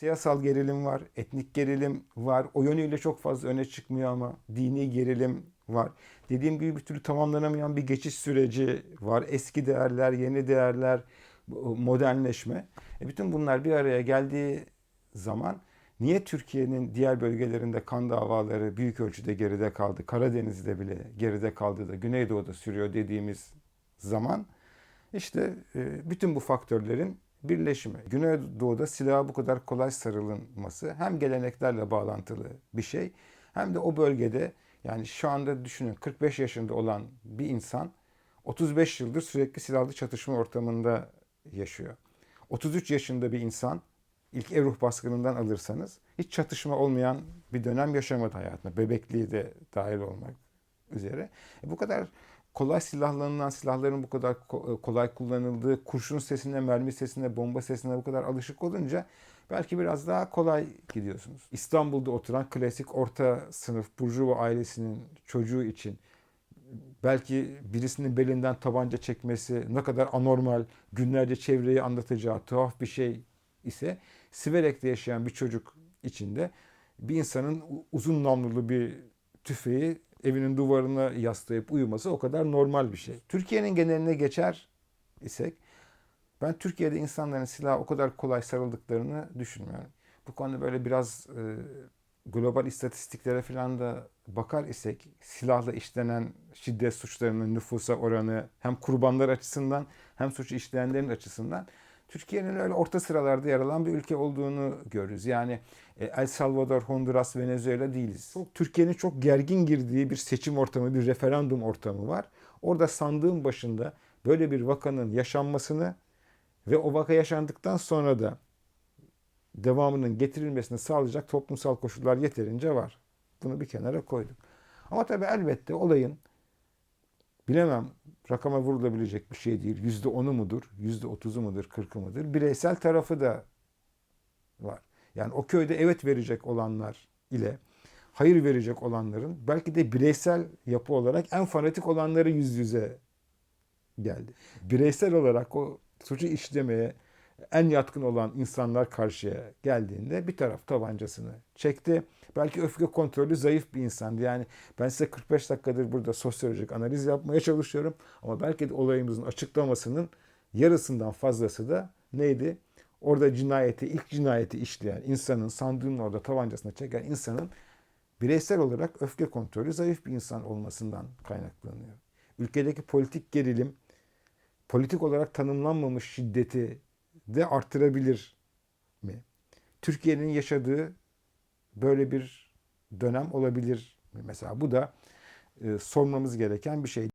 Siyasal gerilim var, etnik gerilim var. O yönüyle çok fazla öne çıkmıyor ama dini gerilim var. Dediğim gibi bir türlü tamamlanamayan bir geçiş süreci var. Eski değerler, yeni değerler, modernleşme. E bütün bunlar bir araya geldiği zaman niye Türkiye'nin diğer bölgelerinde kan davaları büyük ölçüde geride kaldı? Karadeniz'de bile geride kaldı da Güneydoğu'da sürüyor dediğimiz zaman işte e, bütün bu faktörlerin birleşimi. Güneydoğu'da silaha bu kadar kolay sarılınması hem geleneklerle bağlantılı bir şey hem de o bölgede yani şu anda düşünün 45 yaşında olan bir insan 35 yıldır sürekli silahlı çatışma ortamında yaşıyor. 33 yaşında bir insan ilk Evruh baskınından alırsanız hiç çatışma olmayan bir dönem yaşamadı hayatında. Bebekliği de dahil olmak üzere. E bu kadar kolay silahlanılan silahların bu kadar ko- kolay kullanıldığı, kurşun sesine, mermi sesine, bomba sesine bu kadar alışık olunca belki biraz daha kolay gidiyorsunuz. İstanbul'da oturan klasik orta sınıf burjuva ailesinin çocuğu için belki birisinin belinden tabanca çekmesi ne kadar anormal, günlerce çevreyi anlatacağı tuhaf bir şey ise Siverek'te yaşayan bir çocuk içinde bir insanın uzun namlulu bir tüfeği evinin duvarına yaslayıp uyuması o kadar normal bir şey. Türkiye'nin geneline geçer isek ben Türkiye'de insanların silaha o kadar kolay sarıldıklarını düşünmüyorum. Bu konuda böyle biraz e, global istatistiklere falan da bakar isek silahla işlenen şiddet suçlarının nüfusa oranı hem kurbanlar açısından hem suçu işleyenlerin açısından Türkiye'nin öyle orta sıralarda yer alan bir ülke olduğunu görürüz. Yani e, El Salvador, Honduras, Venezuela değiliz. Türkiye'nin çok gergin girdiği bir seçim ortamı, bir referandum ortamı var. Orada sandığın başında böyle bir vakanın yaşanmasını ve o vaka yaşandıktan sonra da devamının getirilmesini sağlayacak toplumsal koşullar yeterince var. Bunu bir kenara koyduk. Ama tabii elbette olayın bilemem rakama vurulabilecek bir şey değil. Yüzde onu mudur, yüzde otuzu mudur, kırkı mıdır? Bireysel tarafı da var. Yani o köyde evet verecek olanlar ile hayır verecek olanların belki de bireysel yapı olarak en fanatik olanları yüz yüze geldi. Bireysel olarak o suçu işlemeye en yatkın olan insanlar karşıya geldiğinde bir taraf tabancasını çekti. Belki öfke kontrolü zayıf bir insandı. Yani ben size 45 dakikadır burada sosyolojik analiz yapmaya çalışıyorum. Ama belki de olayımızın açıklamasının yarısından fazlası da neydi? Orada cinayeti, ilk cinayeti işleyen insanın, sandığın orada tabancasına çeken insanın bireysel olarak öfke kontrolü zayıf bir insan olmasından kaynaklanıyor. Ülkedeki politik gerilim, politik olarak tanımlanmamış şiddeti de artırabilir mi? Türkiye'nin yaşadığı böyle bir dönem olabilir mi? Mesela bu da e, sormamız gereken bir şey.